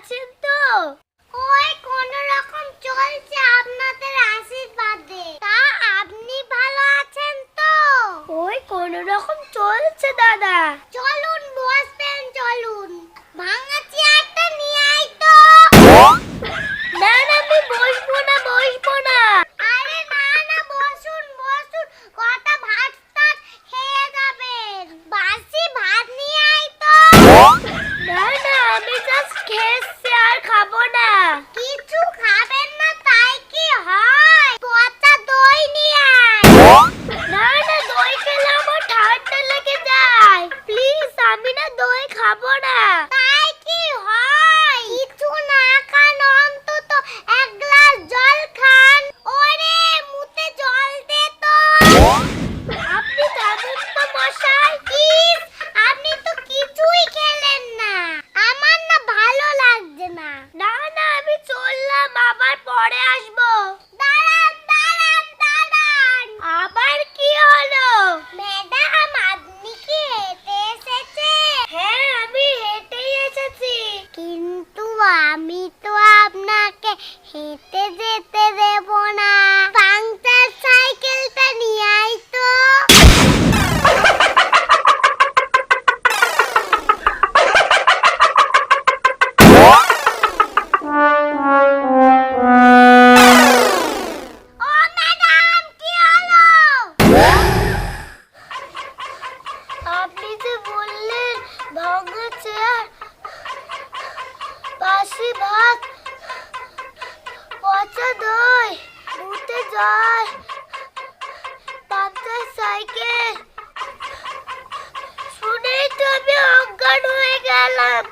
আছেন তো? ওই কোন রকম চলছে আপনাদের আশীর্বাদে। তা আপনি ভালো আছেন তো? ওই কোন রকম চলছে দাদা। আমি না দই খাব না। হেঁটে যেতে দেব না। পাংচার সাইকেলটা নিয়ে আই তো। আপনি যে বললেন ভাঙা চেয়ার, পাশে ভাত পচা দই উঠে জল পাতা সাইকেল। শুনেই তো আমি অজ্ঞান হয়ে গেলাম।